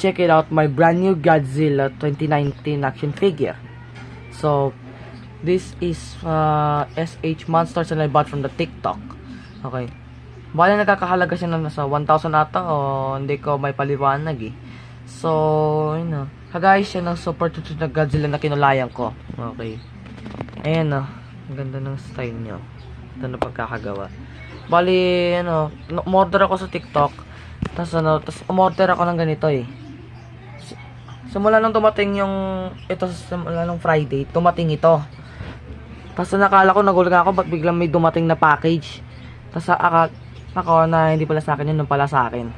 check it out my brand new Godzilla 2019 action figure. So, this is uh, SH Monsters and I bought from the TikTok. Okay. Bali nagkakahalaga siya ng nasa 1,000 ata o hindi ko may paliwanag eh. So, yun know, kagaya siya ng super tutu na Godzilla na kinulayan ko. Okay. Ayan o. Ang ganda ng style niya. Ito na pagkakagawa. Bali, ano, umorder ako sa TikTok. Tapos ano, tapos umorder ako ng ganito eh. Si- Simula nung dumating yung, ito simula nung Friday, dumating ito. Tapos nakala ko, nagulat ako, ba't biglang may dumating na package. Tapos akal, ako na hindi pala sa akin yun, nung pala sa akin.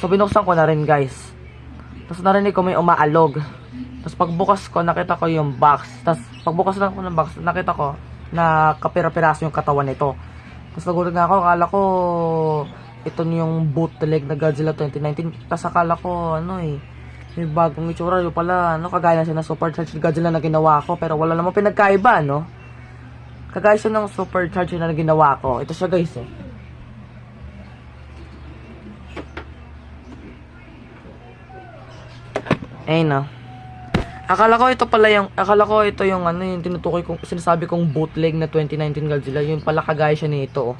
So binuksan ko na rin guys. Tapos narinig ko may umaalog. Tapos pagbukas ko, nakita ko yung box. Tapos pagbukas lang ko ng box, nakita ko na kapira-piraso yung katawan nito. Tapos nagulat nga ako, akala ko ito yung bootleg na Godzilla 2019. Tapos akala ko, ano eh, yung bagong itsura, yung pala, ano, kagaya siya ng supercharged Godzilla na ginawa ko. Pero wala namang pinagkaiba, no? Kagaya siya ng supercharged na ginawa ko. Ito siya guys, eh. Ayun na. Akala ko ito pala yung, akala ko ito yung ano, yung tinutukoy kong, sinasabi kong bootleg na 2019 Godzilla. Yung pala kagaya siya nito, oh.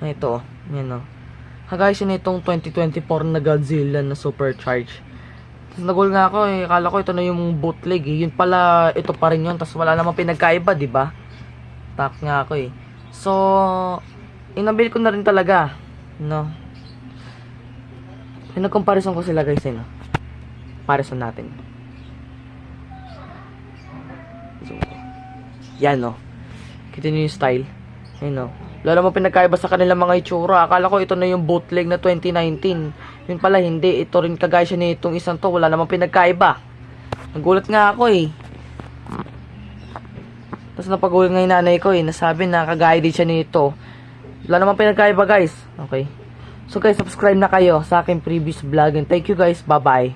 Na ito, oh. Yan, oh. Kagaya siya nitong 2024 na Godzilla na supercharged. Nagul nga ako, eh. Akala ko ito na yung bootleg, eh. Yun pala, ito pa rin yun. Tapos wala namang pinagkaiba, di ba? Tak nga ako, eh. So, inabil ko na rin talaga. No? Pinag-comparison ko sila, guys, eh, no? Comparison natin. So, yan no. Kita niyo yung style. Yan no. Wala namang pinagkaiba sa kanilang mga itsura. Akala ko ito na yung bootleg na 2019. Yun pala hindi. Ito rin kagaya siya nitong isang to. Wala namang pinagkaiba. Nagulat nga ako eh. Tapos napagulat nga yung nanay ko eh. Nasabi na kagaya din siya nito. Wala namang pinagkaiba guys. Okay. So guys, subscribe na kayo sa aking previous vlog. And thank you guys. Bye-bye.